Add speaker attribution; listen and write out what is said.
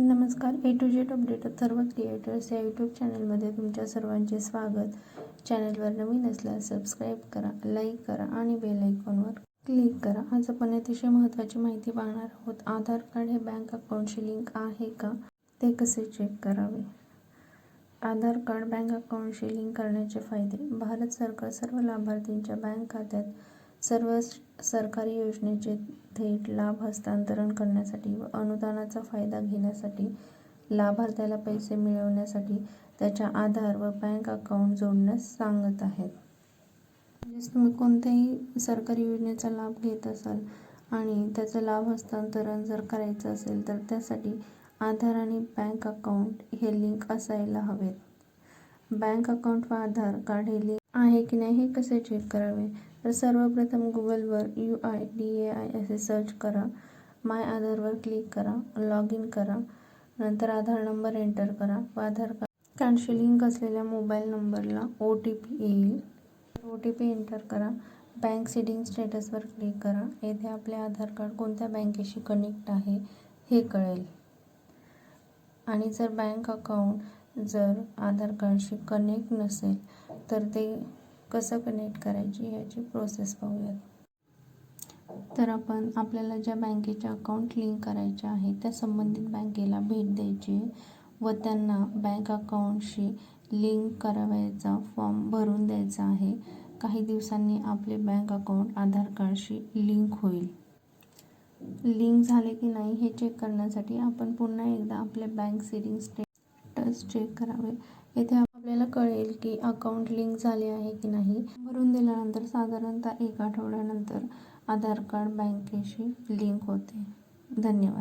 Speaker 1: नमस्कार. A to Z update सर्व creators या यूट्यूब चॅनलमध्ये तुमच्या सर्वांचे स्वागत. चॅनलवर नवीन असल्यास सबस्क्राईब करा लाईक करा आणि बेल आयकॉनवर क्लिक करा. आज आपण अतिशय महत्त्वाची माहिती पाहणार आहोत. आधार कार्ड हे बँक अकाउंटशी लिंक आहे का? ते कसे चेक करावे? आधार कार्ड बँक अकाउंटशी लिंक करण्याचे फायदे. भारत सरकार सर्व लाभार्थींच्या बँक खात्यात सर्व सरकारी योजनेचे थेट लाभ हस्तांतरण करण्यासाठी व अनुदानाचा फायदा घेण्यासाठी लाभार्थ्याला पैसे मिळवण्यासाठी त्याच्या आधार व बँक अकाउंट जोडण्यास सांगत आहेत. म्हणजेच तुम्ही कोणत्याही सरकारी योजनेचा लाभ घेत असाल आणि त्याचं लाभ हस्तांतरण जर करायचं असेल तर त्यासाठी आधार आणि बँक अकाउंट हे लिंक असायला हवेत. बँक अकाउंट व आधार कार्ड हे लिंक आहे की नाही हे कसे चेक करावे? तर सर्वप्रथम गुगलवर U I D A I असे सर्च करा. माय आधारवर क्लिक करा. लॉग इन करा. नंतर आधार नंबर एंटर करा. व आधार कार्ड कार्डशी लिंक असलेल्या मोबाईल नंबरला ओ टी पी येईल. ओ टी पी एंटर करा. बँक सेटिंग स्टेटसवर क्लिक करा. येथे आपले आधार कार्ड कोणत्या बँकेशी कनेक्ट आहे हे कळेल. आणि जर बँक अकाउंट जर आधार कार्डशी कनेक्ट नसेल तर ते कसं कनेक्ट करायची याची प्रोसेस पाहूयात. तर आपण आपल्याला ज्या बँकेच्या अकाउंट लिंक करायचे आहे त्या संबंधित बँकेला भेट द्यायची व त्यांना बँक अकाउंटशी लिंक करावयाचा फॉर्म भरून द्यायचा आहे. काही दिवसांनी आपले बँक अकाउंट आधार कार्डशी लिंक होईल. लिंक झाले की नाही हे चेक करण्यासाठी आपण पुन्हा एकदा आपले बँक सेटिंग स्टेटस चेक करावे. येथे कळेल की अकाउंट लिंक झाले आहे की नाही. भरून दिल्यानंतर साधारणतः एक आठवड्यानंतर आधार कार्ड बँकेशी लिंक होते. धन्यवाद.